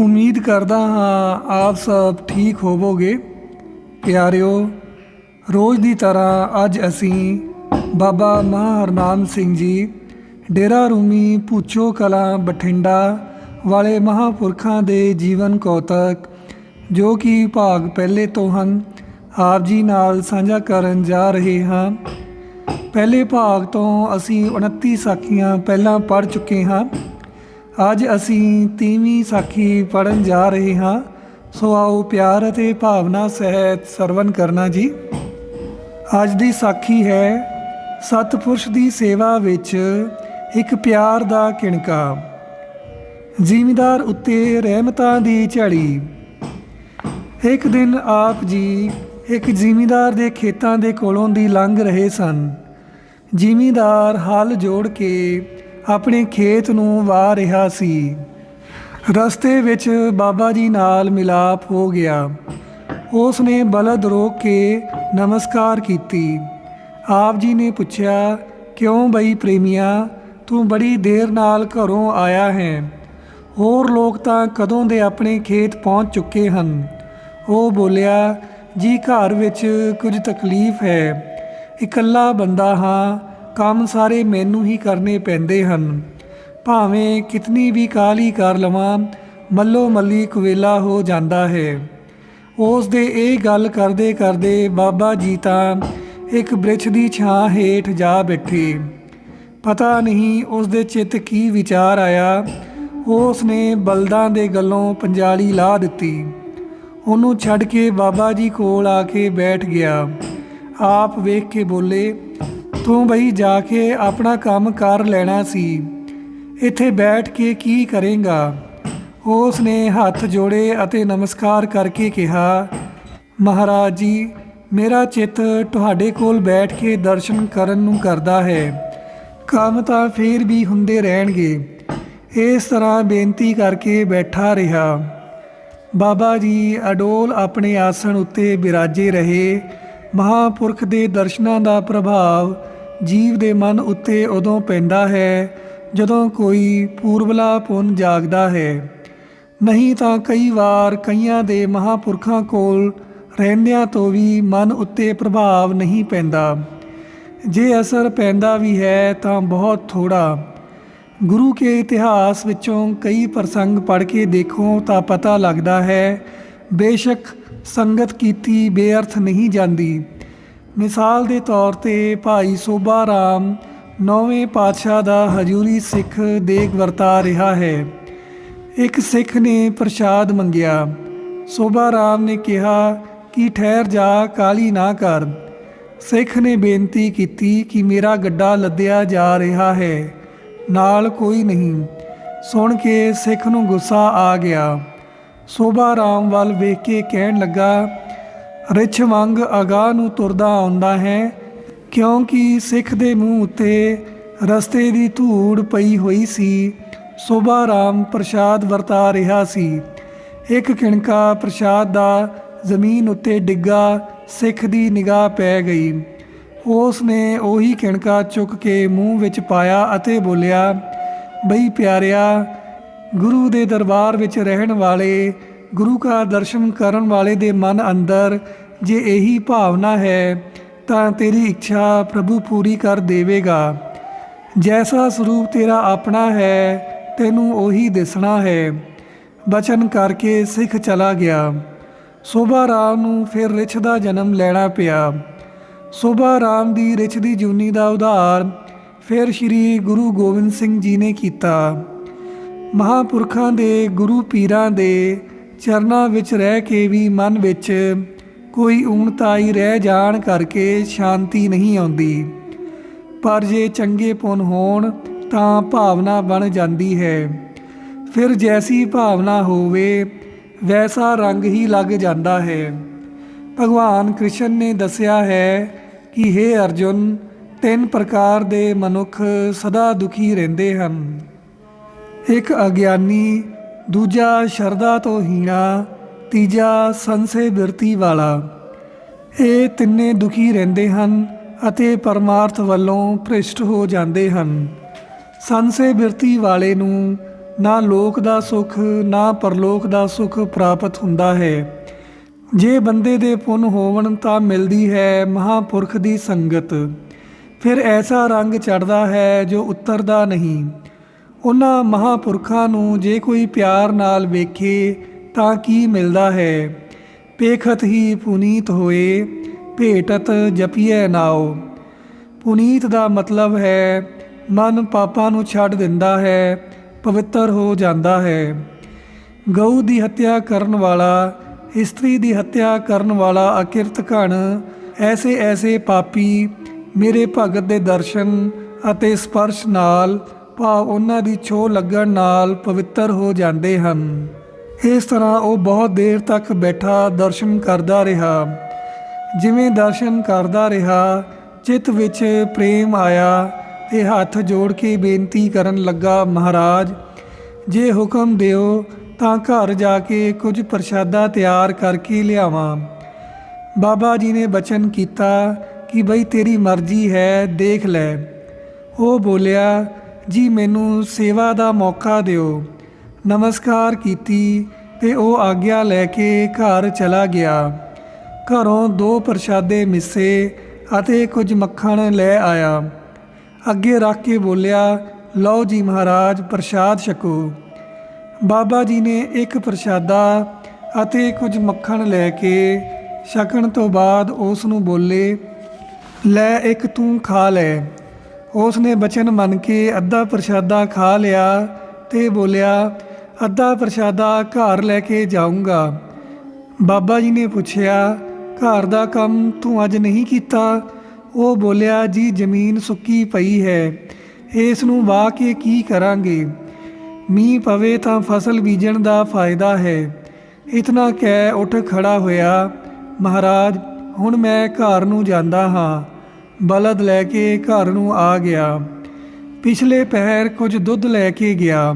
ਉਮੀਦ ਕਰਦਾ ਹਾਂ ਆਪ ਸਭ ਠੀਕ ਹੋਵੋਗੇ। ਪਿਆਰਿਓ, ਰੋਜ਼ ਦੀ ਤਰ੍ਹਾਂ ਅੱਜ ਅਸੀਂ ਬਾਬਾ ਮਹਾਰਨਾਮ ਸਿੰਘ ਜੀ, ਡੇਰਾ ਰੂਮੀ ਪੁੱਛੋ ਕਲਾਂ ਬਠਿੰਡਾ ਵਾਲੇ ਮਹਾਪੁਰਖਾਂ ਦੇ ਜੀਵਨ ਕੌਤਕ, ਜੋ ਕਿ ਭਾਗ ਪਹਿਲੇ ਤੋਂ ਹਨ, ਆਪ ਜੀ ਨਾਲ ਸਾਂਝਾ ਕਰਨ ਜਾ ਰਹੇ ਹਾਂ। ਪਹਿਲੇ ਭਾਗ ਤੋਂ ਅਸੀਂ 29 ਸਾਖੀਆਂ ਪਹਿਲਾਂ ਪੜ੍ਹ ਚੁੱਕੇ ਹਾਂ। ਅੱਜ ਅਸੀਂ 30ਵੀਂ ਸਾਖੀ ਪੜਨ ਜਾ ਰਹੇ ਹਾਂ। ਸੋ ਆਓ ਪਿਆਰ ਅਤੇ ਭਾਵਨਾ ਸਹਿਤ ਸਰਵਨ ਕਰਨਾ ਜੀ। ਅੱਜ ਦੀ ਸਾਖੀ ਹੈ, ਸਤਪੁਰਸ਼ ਦੀ ਸੇਵਾ ਵਿੱਚ ਇੱਕ ਪਿਆਰ ਦਾ ਕਿਣਕਾ। ਜ਼ਿਮੀਦਾਰ ਉੱਤੇ ਰਹਿਮਤਾਂ ਦੀ ਝੜੀ। ਇੱਕ ਦਿਨ ਆਪ ਜੀ ਇੱਕ ਜ਼ਿਮੀਦਾਰ ਦੇ ਖੇਤਾਂ ਦੇ ਕੋਲੋਂ ਦੀ ਲੰਘ ਰਹੇ ਸਨ। ਜ਼ਿਮੀਦਾਰ ਹਲ ਜੋੜ ਕੇ ਆਪਣੇ ਖੇਤ ਨੂੰ ਵਾ ਰਿਹਾ ਸੀ। ਰਸਤੇ ਵਿੱਚ ਬਾਬਾ ਜੀ ਨਾਲ ਮਿਲਾਪ ਹੋ ਗਿਆ। ਉਸ ਨੇ ਬਲਦ ਰੋਕ ਕੇ ਨਮਸਕਾਰ ਕੀਤੀ। ਆਪ ਜੀ ਨੇ ਪੁੱਛਿਆ, ਕਿਉਂ ਬਈ ਪ੍ਰੇਮੀਆਂ, ਤੂੰ ਬੜੀ ਦੇਰ ਨਾਲ ਘਰੋਂ ਆਇਆ ਹੈ? ਹੋਰ ਲੋਕ ਤਾਂ ਕਦੋਂ ਦੇ ਆਪਣੇ ਖੇਤ ਪਹੁੰਚ ਚੁੱਕੇ ਹਨ? ਉਹ ਬੋਲਿਆ, ਜੀ ਘਰ ਵਿੱਚ ਕੁਝ ਤਕਲੀਫ ਹੈ। ਇਕੱਲਾ ਬੰਦਾ ਹਾਂ ਕੰਮ ਸਾਰੇ ਮੈਨੂੰ ਹੀ ਕਰਨੇ ਪੈਂਦੇ ਹਨ। ਭਾਵੇਂ ਕਿਤਨੀ ਵੀ ਕਾਲੀ ਕਰ ਲਵਾਂ, ਮੱਲੋ ਮੱਲੀ ਕੁਵੇਲਾ ਹੋ ਜਾਂਦਾ ਹੈ। ਉਸ ਦੇ ਇਹ ਗੱਲ ਕਰਦੇ ਕਰਦੇ ਬਾਬਾ ਜੀ ਤਾਂ ਇੱਕ ਬ੍ਰਿਛ ਦੀ ਛਾਂ ਹੇਠ ਜਾ ਬੈਠੇ। ਪਤਾ ਨਹੀਂ ਉਸ ਦੇ ਚਿੱਤ ਕੀ ਵਿਚਾਰ ਆਇਆ। ਉਸ ਨੇ ਬਲਦਾਂ ਦੇ ਗੱਲੋਂ ਪੰਜਾਲੀ ਲਾ ਦਿੱਤੀ। ਉਹਨੂੰ ਛੱਡ ਕੇ ਬਾਬਾ ਜੀ ਕੋਲ ਆ ਕੇ ਬੈਠ ਗਿਆ। ਆਪ ਵੇਖ ਕੇ ਬੋਲੇ ਤੂੰ ਬਈ ਜਾ ਕੇ ਆਪਣਾ ਕੰਮ ਕਰ ਲੈਣਾ ਸੀ। ਇੱਥੇ ਬੈਠ ਕੇ ਕੀ ਕਰੇਗਾ? ਉਸ ਨੇ ਹੱਥ ਜੋੜੇ ਅਤੇ ਨਮਸਕਾਰ ਕਰਕੇ ਕਿਹਾ, ਮਹਾਰਾਜ ਜੀ, ਮੇਰਾ ਚਿੱਤ ਤੁਹਾਡੇ ਕੋਲ ਬੈਠ ਕੇ ਦਰਸ਼ਨ ਕਰਨ ਨੂੰ ਕਰਦਾ ਹੈ। ਕੰਮ ਤਾਂ ਫੇਰ ਵੀ ਹੁੰਦੇ ਰਹਿਣਗੇ। ਇਸ ਤਰ੍ਹਾਂ ਬੇਨਤੀ ਕਰਕੇ ਬੈਠਾ ਰਿਹਾ। ਬਾਬਾ ਜੀ ਅਡੋਲ ਆਪਣੇ ਆਸਣ ਉੱਤੇ ਬਿਰਾਜੇ ਰਹੇ। ਮਹਾਪੁਰਖ ਦੇ ਦਰਸ਼ਨਾਂ ਦਾ ਪ੍ਰਭਾਵ ਜੀਵ ਦੇ ਮਨ ਉੱਤੇ ਉਦੋਂ ਪੈਂਦਾ ਹੈ, ਜਦੋਂ ਕੋਈ ਪੂਰਬਲਾ ਪੁੰਨ ਜਾਗਦਾ ਹੈ। ਨਹੀਂ ਤਾਂ ਕਈ ਵਾਰ ਕਈਆਂ ਦੇ ਮਹਾਪੁਰਖਾਂ ਕੋਲ ਰਹਿੰਦਿਆਂ ਤੋਂ ਵੀ ਮਨ ਉੱਤੇ ਪ੍ਰਭਾਵ ਨਹੀਂ ਪੈਂਦਾ। ਜੇ ਅਸਰ ਪੈਂਦਾ ਵੀ ਹੈ ਤਾਂ ਬਹੁਤ ਥੋੜਾ ਗੁਰੂ ਕੇ ਇਤਿਹਾਸ ਵਿੱਚੋਂ ਕਈ ਪ੍ਰਸੰਗ ਪੜ੍ਹ ਕੇ ਦੇਖੋ ਤਾਂ ਪਤਾ ਲੱਗਦਾ ਹੈ, ਬੇਸ਼ੱਕ ਸੰਗਤ ਕੀਤੀ ਬੇਅਰਥ ਨਹੀਂ ਜਾਂਦੀ। ਮਿਸਾਲ ਦੇ ਤੌਰ ਤੇ ਭਾਈ ਸੋਭਾ ਰਾਮ ਨੌਵੇਂ ਪਾਤਸ਼ਾਹ ਦਾ ਹਜੂਰੀ ਸਿੱਖ ਦੇਖ ਵਰਤਾ ਰਿਹਾ ਹੈ। ਇੱਕ ਸਿੱਖ ਨੇ ਪ੍ਰਸ਼ਾਦ ਮੰਗਿਆ। ਸੋਭਾ ਰਾਮ ਨੇ ਕਿਹਾ ਕਿ ਠਹਿਰ ਜਾ ਕਾਲੀ ਨਾ ਕਰ। ਸਿੱਖ ਨੇ ਬੇਨਤੀ ਕੀਤੀ ਕਿ ਮੇਰਾ ਗੱਡਾ ਲੱਦਿਆ ਜਾ ਰਿਹਾ ਹੈ। ਨਾਲ ਕੋਈ ਨਹੀਂ। ਸੁਣ ਕੇ ਸਿੱਖ ਨੂੰ ਗੁੱਸਾ ਆ ਗਿਆ। ਸੋਭਾ ਰਾਮ ਵੱਲ ਵੇਖ ਕੇ ਕਹਿਣ ਲੱਗਾ ਰਿਛ ਵਾਂਗ ਅਗਾਹ ਨੂੰ ਤੁਰਦਾ ਆਉਂਦਾ ਹੈ, ਕਿਉਂਕਿ ਸਿੱਖ ਦੇ ਮੂੰਹ ਉੱਤੇ ਰਸਤੇ ਦੀ ਧੂੜ ਪਈ ਹੋਈ ਸੀ, ਸੋਭਾ ਰਾਮ ਪ੍ਰਸ਼ਾਦ ਵਰਤਾ ਰਿਹਾ ਸੀ। ਇੱਕ ਕਿਣਕਾ ਪ੍ਰਸ਼ਾਦ ਦਾ ਜ਼ਮੀਨ ਉੱਤੇ ਡਿੱਗਾ, ਸਿੱਖ ਦੀ ਨਿਗਾਹ ਪੈ ਗਈ। ਉਸ ਨੇ ਉਹੀ ਕਿਣਕਾ ਚੁੱਕ ਕੇ ਮੂੰਹ ਵਿੱਚ ਪਾਇਆ ਅਤੇ ਬੋਲਿਆ, ਬਈ ਪਿਆਰਿਆ, ਗੁਰੂ ਦੇ ਦਰਬਾਰ ਵਿੱਚ ਰਹਿਣ ਵਾਲੇ ਗੁਰੂ ਕਾ ਦਰਸ਼ਨ ਕਰਨ ਵਾਲੇ ਦੇ ਮਨ ਅੰਦਰ ਜੇ ਇਹੀ ਭਾਵਨਾ ਹੈ, ਤਾਂ ਤੇਰੀ ਇੱਛਾ ਪ੍ਰਭੂ ਪੂਰੀ ਕਰ ਦੇਵੇਗਾ। ਜੈਸਾ ਸਰੂਪ ਤੇਰਾ ਆਪਣਾ ਹੈ, ਤੈਨੂੰ ਉਹੀ ਦਿਸਣਾ ਹੈ। ਬਚਨ ਕਰਕੇ ਸਿੱਖ ਚਲਾ ਗਿਆ। ਸੋਭਾ ਰਾਮ ਨੂੰ ਫਿਰ ਰਿਛ ਦਾ ਜਨਮ ਲੈਣਾ ਪਿਆ। ਸੋਭਾ ਰਾਮ ਦੀ ਰਿਛ ਦੀ ਜੂਨੀ ਦਾ ਉਧਾਰ ਫਿਰ ਸ੍ਰੀ ਗੁਰੂ ਗੋਬਿੰਦ ਸਿੰਘ ਜੀ ਨੇ ਕੀਤਾ। ਮਹਾਪੁਰਖਾਂ ਦੇ ਗੁਰੂ ਪੀਰਾਂ ਦੇ ਚਰਨਾਂ ਵਿੱਚ ਰਹਿ ਕੇ ਵੀ ਮਨ ਵਿੱਚ ਕੋਈ ਊਣਤਾਈ ਰਹਿ ਜਾਣ ਕਰਕੇ ਸ਼ਾਂਤੀ ਨਹੀਂ ਆਉਂਦੀ। ਪਰ ਜੇ ਚੰਗੇ ਪੁੰਨ ਹੋਣ, ਤਾਂ ਭਾਵਨਾ ਬਣ ਜਾਂਦੀ ਹੈ। ਫਿਰ ਜੈਸੀ ਭਾਵਨਾ ਹੋਵੇ, ਵੈਸਾ ਰੰਗ ਹੀ ਲੱਗ ਜਾਂਦਾ ਹੈ। ਭਗਵਾਨ ਕ੍ਰਿਸ਼ਨ ਨੇ ਦੱਸਿਆ ਹੈ ਕਿ हे ਅਰਜੁਨ, ਤਿੰਨ ਪ੍ਰਕਾਰ ਦੇ ਮਨੁੱਖ ਸਦਾ ਦੁਖੀ ਰਹਿੰਦੇ ਹਨ। ਇੱਕ ਅਗਿਆਨੀ ਦੂਜਾ ਸ਼ਰਧਾ ਤੋਂ ਹੀਣਾ, ਤੀਜਾ ਸੰਸੇ ਬਿਰਤੀ ਵਾਲਾ। ਇਹ ਤਿੰਨੇ ਦੁਖੀ ਰਹਿੰਦੇ ਹਨ ਅਤੇ ਪਰਮਾਰਥ ਵੱਲੋਂ ਭ੍ਰਿਸ਼ਟ ਹੋ ਜਾਂਦੇ ਹਨ। ਸੰਸੇ ਬਿਰਤੀ ਵਾਲੇ ਨੂੰ ਨਾ ਲੋਕ ਦਾ ਸੁਖ, ਨਾ ਪਰਲੋਕ ਦਾ ਸੁਖ ਪ੍ਰਾਪਤ ਹੁੰਦਾ ਹੈ। ਜੇ ਬੰਦੇ ਦੇ ਪੁੰਨ ਹੋਵਣ ਤਾਂ ਮਿਲਦੀ ਹੈ ਮਹਾਪੁਰਖ ਦੀ ਸੰਗਤ। ਫਿਰ ਐਸਾ ਰੰਗ ਚੜਦਾ ਹੈ ਜੋ ਉਤਰਦਾ ਨਹੀਂ। ਉਹਨਾਂ ਮਹਾਪੁਰਖਾਂ ਨੂੰ ਜੇ ਕੋਈ ਪਿਆਰ ਨਾਲ ਵੇਖੇ ਤਾਂ ਕੀ ਮਿਲਦਾ ਹੈ? ਪੇਖਤ ਹੀ ਪੁਨੀਤ ਹੋਏ, ਭੇਟਤ ਜਪੀਏ ਨਾਉ। ਪੁਨੀਤ ਦਾ ਮਤਲਬ ਹੈ, ਮਨ ਪਾਪਾਂ ਨੂੰ ਛੱਡ ਦਿੰਦਾ ਹੈ, ਪਵਿੱਤਰ ਹੋ ਜਾਂਦਾ ਹੈ। ਗਊ ਦੀ ਹੱਤਿਆ ਕਰਨ ਵਾਲਾ, ਇਸਤਰੀ ਦੀ ਹੱਤਿਆ ਕਰਨ ਵਾਲਾ ਅਕਿਰਤ ਘਣ, ਐਸੇ ਐਸੇ ਪਾਪੀ, ਮੇਰੇ ਭਗਤ ਦੇ ਦਰਸ਼ਨ ਅਤੇ ਸਪਰਸ਼ ਨਾਲ ਭਾਵ ਉਹਨਾਂ ਦੀ ਛੋਹ ਲੱਗਣ ਨਾਲ ਪਵਿੱਤਰ ਹੋ ਜਾਂਦੇ ਹਨ। ਇਸ ਤਰ੍ਹਾਂ ਉਹ ਬਹੁਤ ਦੇਰ ਤੱਕ ਬੈਠਾ ਦਰਸ਼ਨ ਕਰਦਾ ਰਿਹਾ। ਜਿਵੇਂ ਦਰਸ਼ਨ ਕਰਦਾ ਰਿਹਾ, ਚਿੱਤ ਵਿੱਚ ਪ੍ਰੇਮ ਆਇਆ ਤੇ ਹੱਥ ਜੋੜ ਕੇ ਬੇਨਤੀ ਕਰਨ ਲੱਗਾ, ਮਹਾਰਾਜ, ਜੇ ਹੁਕਮ ਦਿਓ ਤਾਂ ਘਰ ਜਾ ਕੇ ਕੁਝ ਪ੍ਰਸ਼ਾਦਾ ਤਿਆਰ ਕਰਕੇ ਲਿਆਵਾਂ। ਬਾਬਾ ਜੀ ਨੇ ਬਚਨ ਕੀਤਾ ਕਿ, ਬਈ ਤੇਰੀ ਮਰਜ਼ੀ ਹੈ, ਦੇਖ ਲੈ। ਉਹ ਬੋਲਿਆ ਜੀ ਮੈਨੂੰ ਸੇਵਾ ਦਾ ਮੌਕਾ ਦਿਓ। ਨਮਸਕਾਰ ਕੀਤੀ ਤੇ ਉਹ ਆਗਿਆ ਲੈ ਕੇ ਘਰ ਚਲਾ ਗਿਆ। ਘਰੋਂ ਦੋ ਪ੍ਰਸ਼ਾਦੇ ਮਿੱਸੇ ਅਤੇ ਕੁਝ ਮੱਖਣ ਲੈ ਆਇਆ। ਅੱਗੇ ਰੱਖ ਕੇ ਬੋਲਿਆ, ਲਓ ਜੀ ਮਹਾਰਾਜ, ਪ੍ਰਸ਼ਾਦ ਛਕੋ। ਬਾਬਾ ਜੀ ਨੇ ਇੱਕ ਪ੍ਰਸ਼ਾਦਾ ਅਤੇ ਕੁਝ ਮੱਖਣ ਲੈ ਕੇ ਛਕਣ ਤੋਂ ਬਾਅਦ ਉਸ ਨੂੰ ਬੋਲੇ, ਲੈ ਇੱਕ ਤੂੰ ਖਾ ਲੈ। ਉਸ ਨੇ ਬਚਨ ਮੰਨ ਕੇ ਅੱਧਾ ਪ੍ਰਸ਼ਾਦਾ ਖਾ ਲਿਆ ਤੇ ਬੋਲਿਆ, ਅੱਧਾ ਪ੍ਰਸ਼ਾਦਾ ਘਰ ਲੈ ਕੇ ਜਾਊਂਗਾ। ਬਾਬਾ ਜੀ ਨੇ ਪੁੱਛਿਆ, ਘਰ ਦਾ ਕੰਮ ਤੂੰ ਅੱਜ ਨਹੀਂ ਕੀਤਾ? ਉਹ ਬੋਲਿਆ, ਜੀ, ਜ਼ਮੀਨ ਸੁੱਕੀ ਪਈ ਹੈ। ਇਸ ਨੂੰ ਵਾਹ ਕੇ ਕੀ ਕਰਾਂਗੇ? ਮੀਂਹ ਪਵੇ ਤਾਂ ਫਸਲ ਬੀਜਣ ਦਾ ਫਾਇਦਾ ਹੈ। ਇਤਨਾ ਕਹਿ ਉੱਠ ਖੜਾ ਹੋਇਆ, ਮਹਾਰਾਜ, ਹੁਣ ਮੈਂ ਘਰ ਨੂੰ ਜਾਂਦਾ ਹਾਂ। ਬਲਦ ਲੈ ਕੇ ਘਰ ਨੂੰ ਆ ਗਿਆ। ਪਿਛਲੇ ਪਹਿਰ ਕੁਝ ਦੁੱਧ ਲੈ ਕੇ ਗਿਆ।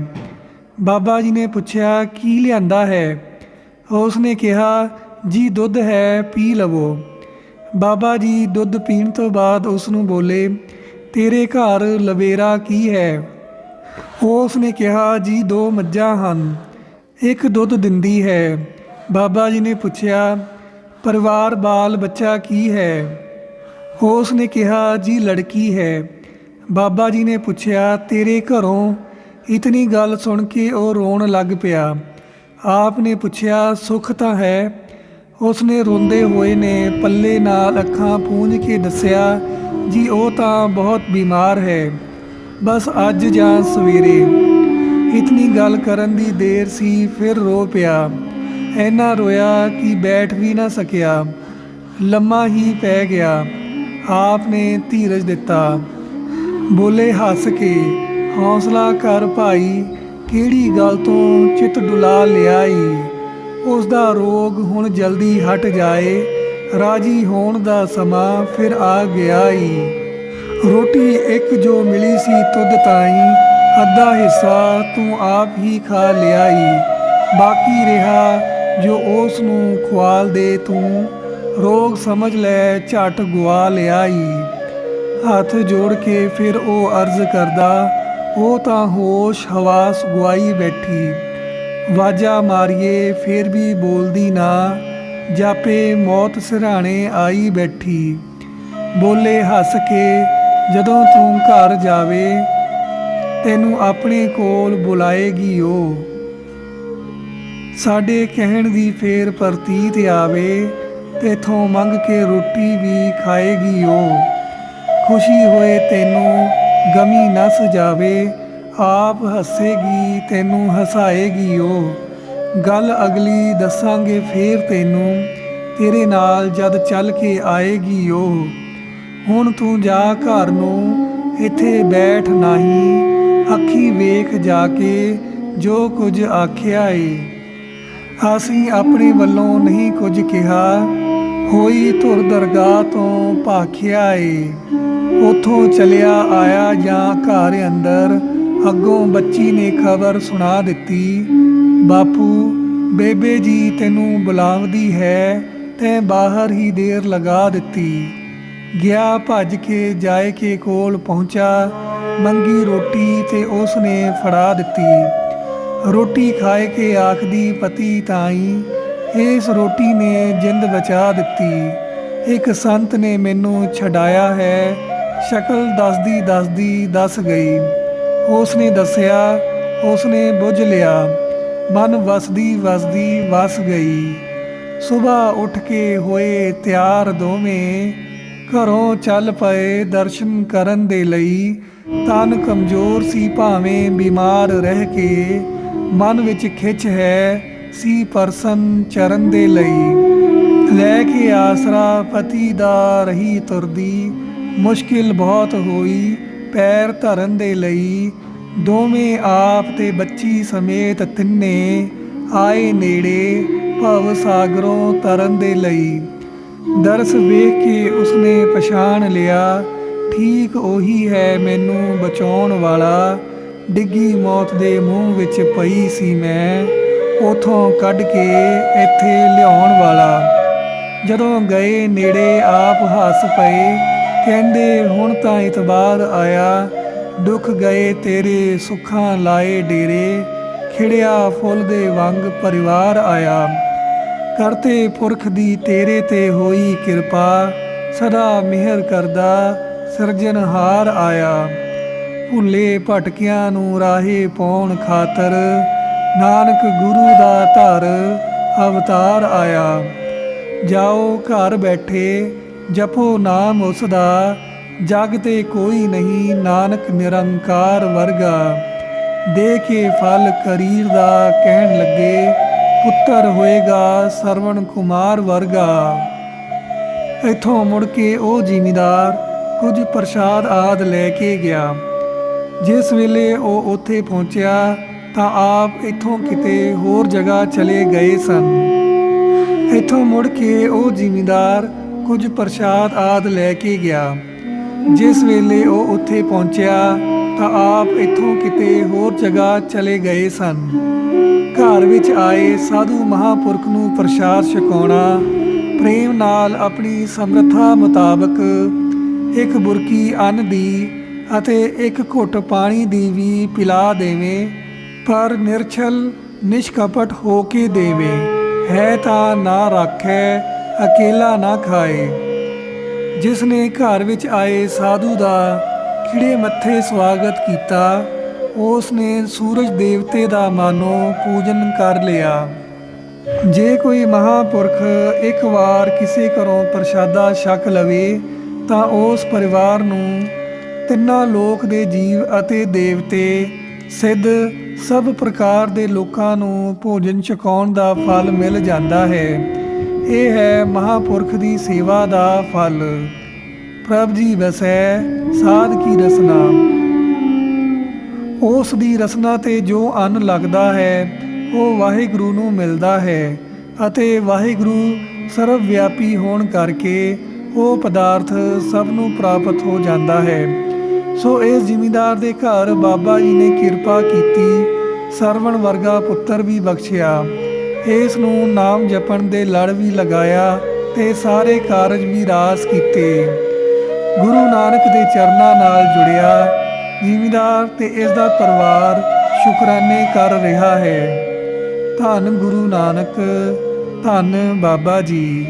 ਬਾਬਾ ਜੀ ਨੇ ਪੁੱਛਿਆ, ਕੀ ਲਿਆਂਦਾ ਹੈ? ਉਸ ਨੇ ਕਿਹਾ, ਜੀ, ਦੁੱਧ ਹੈ, ਪੀ ਲਵੋ। ਬਾਬਾ ਜੀ ਦੁੱਧ ਪੀਣ ਤੋਂ ਬਾਅਦ ਉਸ ਨੂੰ ਬੋਲੇ, ਤੇਰੇ ਘਰ ਲਵੇਰਾ ਕੀ ਹੈ? ਉਸ ਨੇ ਕਿਹਾ, ਜੀ, ਦੋ ਮੱਝਾਂ ਹਨ, ਇੱਕ ਦੁੱਧ ਦਿੰਦੀ ਹੈ। ਬਾਬਾ ਜੀ ਨੇ ਪੁੱਛਿਆ, ਪਰਿਵਾਰ, ਬਾਲ, ਬੱਚਾ ਕੀ ਹੈ? ਉਸ ਨੇ ਕਿਹਾ, ਜੀ, ਲੜਕੀ ਹੈ। ਬਾਬਾ ਜੀ ਨੇ ਪੁੱਛਿਆ, ਤੇਰੇ ਘਰੋਂ ਇਤਨੀ ਗੱਲ ਸੁਣ ਕੇ ਉਹ ਰੋਣ ਲੱਗ ਪਿਆ? ਆਪ ਨੇ ਪੁੱਛਿਆ, ਸੁੱਖ ਤਾਂ ਹੈ? ਉਸ ਨੇ ਰੋਂਦੇ ਹੋਏ ਨੇ ਪੱਲੇ ਨਾਲ ਅੱਖਾਂ ਪੂੰਝ ਕੇ ਦੱਸਿਆ, ਜੀ, ਉਹ ਤਾਂ ਬਹੁਤ ਬਿਮਾਰ ਹੈ। ਬਸ ਅੱਜ ਜਾਂ ਸਵੇਰੇ। ਇਤਨੀ ਗੱਲ ਕਰਨ ਦੀ ਦੇਰ ਸੀ, ਫਿਰ ਰੋ ਪਿਆ। ਐਨਾ ਰੋਇਆ ਕਿ ਬੈਠ ਵੀ ਨਾ ਸਕਿਆ। ਲੰਮਾ ਹੀ ਪੈ ਗਿਆ। ਆਪ ਨੇ ਧੀਰਜ ਦਿੱਤਾ। ਬੋਲੇ ਹੱਸ ਕੇ, ਹੌਸਲਾ ਕਰ ਭਾਈ, ਕਿਹੜੀ ਗੱਲ ਤੋਂ ਚਿੱਤ ਡੁਲਾ ਲਿਆਈ? ਉਸ ਦਾ ਰੋਗ ਹੁਣ ਜਲਦੀ ਹਟ ਜਾਏ, ਰਾਜੀ ਹੋਣ ਦਾ ਸਮਾਂ ਫਿਰ ਆ ਗਿਆ ਈ ਰੋਟੀ ਇੱਕ ਜੋ ਮਿਲੀ ਸੀ ਤੁਧ ਤਾਈ, ਅੱਧਾ ਹਿੱਸਾ ਤੂੰ ਆਪ ਹੀ ਖਾ ਲਿਆਈ। ਬਾਕੀ ਰਿਹਾ ਜੋ ਉਸ ਨੂੰ ਖਵਾਲ ਦੇ ਤੂੰ। ਰੋਗ ਸਮਝ ਲੈ, ਝਟ ਗਵਾ ਲਿਆਈ। ਹੱਥ ਜੋੜ ਕੇ ਫਿਰ ਉਹ ਅਰਜ਼ ਕਰਦਾ, ਉਹ ਤਾਂ ਹੋਸ਼ ਹਵਾਸ ਗਵਾਈ ਬੈਠੀ। ਵਾਜਾ ਮਾਰੀਏ, ਫਿਰ ਵੀ ਬੋਲਦੀ ਨਾ। ਜਾਪੇ ਮੌਤ ਸਿਰਹਾਣੇ ਆਈ ਬੈਠੀ। ਬੋਲੇ ਹੱਸ ਕੇ, ਜਦੋਂ ਤੂੰ ਘਰ ਜਾਵੇ, ਤੈਨੂੰ ਆਪਣੇ ਕੋਲ ਬੁਲਾਏਗੀ ਉਹ। ਸਾਡੇ ਕਹਿਣ ਦੀ ਫੇਰ ਪ੍ਰਤੀਤ ਆਵੇ ਤੇਥੋਂ ਮੰਗ ਕੇ ਰੋਟੀ ਵੀ ਖਾਏਗੀ ਉਹ। ਖੁਸ਼ੀ ਹੋਏ ਤੈਨੂੰ ਗਮੀ ਨਸ ਜਾਵੇ, ਆਪ ਹੱਸੇਗੀ, ਤੈਨੂੰ ਹਸਾਏਗੀ ਉਹ। ਗੱਲ ਅਗਲੀ ਦੱਸਾਂਗੇ ਫੇਰ ਤੈਨੂੰ, ਤੇਰੇ ਨਾਲ ਜਦ ਚੱਲ ਕੇ ਆਏਗੀ ਉਹ। ਹੁਣ ਤੂੰ ਜਾ ਘਰ ਨੂੰ, ਇੱਥੇ ਬੈਠ ਨਹੀਂ, ਅੱਖੀ ਵੇਖ ਜਾ ਕੇ ਜੋ ਕੁਝ ਆਖਿਆ ਏ। ਅਸੀਂ ਆਪਣੇ ਵੱਲੋਂ ਨਹੀਂ ਕੁਝ ਕਿਹਾ ਹੋਈ ਧੁਰ ਦਰਗਾਹ ਤੋਂ ਭਾਖਿਆ ਏ। ਉਥੋਂ ਚਲਿਆ ਆਇਆ ਜਾਂ ਘਰ ਅੰਦਰ, ਅੱਗੋਂ ਬੱਚੀ ਨੇ ਖਬਰ ਸੁਣਾ ਦਿੱਤੀ, ਬਾਪੂ, ਬੇਬੇ ਜੀ ਤੈਨੂੰ ਬੁਲਾਉਂਦੀ ਹੈ, ਤੈਂ ਬਾਹਰ ਹੀ ਦੇਰ ਲਗਾ ਦਿੱਤੀ। ਗਿਆ ਭੱਜ ਕੇ ਜਾਏ ਕੇ ਕੋਲ ਪਹੁੰਚਾ, ਮੰਗੀ ਰੋਟੀ ਤੇ ਉਸ ਨੇ ਫੜਾ ਦਿੱਤੀ। ਰੋਟੀ ਖਾਏ ਕੇ ਆਖਦੀ, ਪਤੀ ਤਾਈ ਇਸ ਰੋਟੀ ਨੇ ਜਿੰਦ ਬਚਾ ਦਿੱਤੀ। ਇੱਕ ਸੰਤ ਨੇ ਮੈਨੂੰ ਛਡਾਇਆ ਹੈ। ਸ਼ਕਲ ਦੱਸਦੀ ਦੱਸਦੀ ਦੱਸ ਗਈ। ਉਸ ਨੇ ਦੱਸਿਆ ਉਸ ਨੇ ਬੁੱਝ ਲਿਆ। ਮਨ ਵਸਦੀ ਵਸਦੀ ਵਸ ਗਈ। ਸਵੇਰ ਉੱਠ ਕੇ ਹੋਏ ਤਿਆਰ ਦੋਵੇਂ। ਘਰੋਂ ਚੱਲ ਪਏ ਦਰਸ਼ਨ ਕਰਨ ਦੇ ਲਈ। ਤਨ ਕਮਜ਼ੋਰ ਸੀ ਭਾਵੇਂ ਬਿਮਾਰ ਰਹਿ ਕੇ। ਮਨ ਵਿੱਚ ਖਿੱਚ ਹੈ ਸੀ ਪਰਸਨ ਚਰਨ ਦੇ ਲਈ। ਲੈ ਕੇ ਆਸਰਾ ਪਤੀ ਦਾ ਰਹੀ ਤੁਰਦੀ। ਮੁਸ਼ਕਿਲ ਬਹੁਤ ਹੋਈ, ਪੈਰ ਧਰਨ ਦੇ ਲਈ। ਦੋਵੇਂ ਆਪ ਤੇ ਬੱਚੀ ਸਮੇਤ ਤਿੰਨੇ ਆਏ ਨੇੜੇ, ਭਵ ਸਾਗਰੋਂ ਤਰਨ ਦੇ ਲਈ। ਦਰਸ ਵੇਖ ਕੇ ਉਸਨੇ ਪਛਾਣ ਲਿਆ, ਠੀਕ ਉਹੀ ਹੈ ਮੈਨੂੰ ਬਚਾਉਣ ਵਾਲਾ। ਡਿੱਗੀ ਮੌਤ ਦੇ ਮੂੰਹ ਵਿੱਚ ਪਈ ਸੀ ਮੈਂ। ਉਥੋਂ ਕੱਢ ਕੇ ਇੱਥੇ ਲਿਆਉਣ ਵਾਲਾ। ਜਦੋਂ ਗਏ, ਨੇੜੇ ਆਪ ਹੱਸ ਪਏ। ਕਹਿੰਦੇ, ਹੁਣ ਤਾਂ ਇਤਬਾਰ ਆਇਆ। ਦੁੱਖ ਗਏ ਤੇਰੇ, ਸੁੱਖਾਂ ਲਾਏ ਡੇਰੇ। ਖਿੜਿਆ ਫੁੱਲ ਦੇ ਵਾਂਗ ਪਰਿਵਾਰ ਆਇਆ। ਕਰਤੇ ਪੁਰਖ ਦੀ ਤੇਰੇ ਤੇ ਹੋਈ ਕਿਰਪਾ। ਸਦਾ ਮਿਹਰ ਕਰਦਾ ਸਿਰਜਣਹਾਰ ਆਇਆ। ਭੁੱਲੇ ਭਟਕਿਆਂ ਨੂੰ ਰਾਹੇ ਪਾਉਣ ਖਾਤਰ ਨਾਨਕ ਗੁਰੂ ਦਾ ਧਰ ਅਵਤਾਰ ਆਇਆ। ਜਾਓ ਘਰ ਬੈਠੇ, ਜਪੋ ਨਾਮ ਉਸ ਦਾ ਜਗ ਤੇ ਕੋਈ ਨਹੀਂ, ਨਾਨਕ ਨਿਰੰਕਾਰ ਵਰਗਾ। ਦੇ ਕੇ ਫਲ ਕਰੀਰ ਦਾ ਕਹਿਣ ਲੱਗੇ, ਪੁੱਤਰ ਹੋਏਗਾ ਸਰਵਣ ਕੁਮਾਰ ਵਰਗਾ। ਇੱਥੋਂ ਮੁੜ ਕੇ ਉਹ ਜ਼ਿਮੀਦਾਰ ਕੁਝ ਪ੍ਰਸ਼ਾਦ ਆਦ ਲੈ ਕੇ ਗਿਆ। ਜਿਸ ਵੇਲੇ ਉਹ ਉੱਥੇ ਪਹੁੰਚਿਆ ਤਾਂ ਆਪ ਇੱਥੋਂ ਕਿਤੇ ਹੋਰ ਜਗ੍ਹਾ ਚਲੇ ਗਏ ਸਨ। ਇੱਥੋਂ ਮੁੜ ਕੇ ਉਹ ਜ਼ਿਮੀਂਦਾਰ ਕੁਝ ਪ੍ਰਸ਼ਾਦ ਆਦ ਲੈ ਕੇ ਗਿਆ। ਜਿਸ ਵੇਲੇ ਉਹ ਉੱਥੇ ਪਹੁੰਚਿਆ ਤਾਂ ਆਪ ਇੱਥੋਂ ਕਿਤੇ ਹੋਰ ਜਗ੍ਹਾ ਚਲੇ ਗਏ ਸਨ। ਘਰ ਵਿੱਚ ਆਏ ਸਾਧੂ ਮਹਾਪੁਰਖ ਨੂੰ ਪ੍ਰਸ਼ਾਦ ਛਕਾਉਣਾ, ਪ੍ਰੇਮ ਨਾਲ ਆਪਣੀ ਸਮਰੱਥਾ ਮੁਤਾਬਕ ਇੱਕ ਬੁਰਕੀ ਅੰਨ ਦੀ ਅਤੇ ਇੱਕ ਘੁੱਟ ਪਾਣੀ ਦੀ ਵੀ ਪਿਲਾ ਦੇਵੇਂ ਪਰ ਨਿਰਛਲ ਨਿਸ਼ਕਪਟ ਹੋ ਕੇ ਦੇਵੇ। ਹੈ ਤਾਂ ਨਾ ਰੱਖੈ, ਅਕੇਲਾ ਨਾ ਖਾਏ। ਜਿਸ ਨੇ ਘਰ ਵਿੱਚ ਆਏ ਸਾਧੂ ਦਾ ਖਿੜੇ ਮੱਥੇ ਸਵਾਗਤ ਕੀਤਾ ਉਸ ਨੇ ਸੂਰਜ ਦੇਵਤੇ ਦਾ ਮਾਨੋ ਪੂਜਨ ਕਰ ਲਿਆ। ਜੇ ਕੋਈ ਮਹਾਪੁਰਖ ਇੱਕ ਵਾਰ ਕਿਸੇ ਘਰੋਂ ਪ੍ਰਸ਼ਾਦਾ ਛਕ ਲਵੇ, ਤਾਂ ਉਸ ਪਰਿਵਾਰ ਨੂੰ ਤਿੰਨਾਂ ਲੋਕ ਦੇ ਜੀਵ ਅਤੇ ਦੇਵਤੇ ਸਿੱਧ ਸਭ ਪ੍ਰਕਾਰ ਦੇ ਲੋਕਾਂ ਨੂੰ ਭੋਜਨ ਛਕਾਉਣ ਦਾ ਫਲ ਮਿਲ ਜਾਂਦਾ ਹੈ। ਇਹ ਹੈ ਮਹਾਪੁਰਖ ਦੀ ਸੇਵਾ ਦਾ ਫਲ। ਪ੍ਰਭ ਜੀ ਵਸੈ ਸਾਧ ਕੀ ਰਸਨਾ। ਉਸ ਦੀ ਰਸਨਾ ਤੇ ਜੋ ਅੰਨ ਲੱਗਦਾ ਹੈ, ਉਹ ਵਾਹਿਗੁਰੂ ਨੂੰ ਮਿਲਦਾ ਹੈ ਅਤੇ ਵਾਹਿਗੁਰੂ ਸਰਵ ਵਿਆਪੀ ਹੋਣ ਕਰਕੇ ਉਹ ਪਦਾਰਥ ਸਭ ਨੂੰ ਪ੍ਰਾਪਤ ਹੋ ਜਾਂਦਾ ਹੈ। ਸੋ ਇਸ ਜ਼ਿਮੀਂਦਾਰ ਦੇ ਘਰ ਬਾਬਾ ਜੀ ਨੇ ਕਿਰਪਾ ਕੀਤੀ, ਸਰਵਣ ਵਰਗਾ ਪੁੱਤਰ ਵੀ ਬਖਸ਼ਿਆ। ਇਸ ਨੂੰ ਨਾਮ ਜਪਣ ਦੇ ਲੜ ਵੀ ਲਗਾਇਆ ਤੇ ਸਾਰੇ ਕਾਰਜ ਵੀ ਰਾਸ ਕੀਤੇ। ਗੁਰੂ ਨਾਨਕ ਦੇ ਚਰਨਾਂ ਨਾਲ ਜੁੜਿਆ। ਜ਼ਿਮੀਂਦਾਰ ਤੇ ਇਸ ਦਾ ਪਰਿਵਾਰ ਸ਼ੁਕਰਾਨੇ ਕਰ ਰਿਹਾ ਹੈ। ਧੰਨ ਗੁਰੂ ਨਾਨਕ, ਧੰਨ ਬਾਬਾ ਜੀ।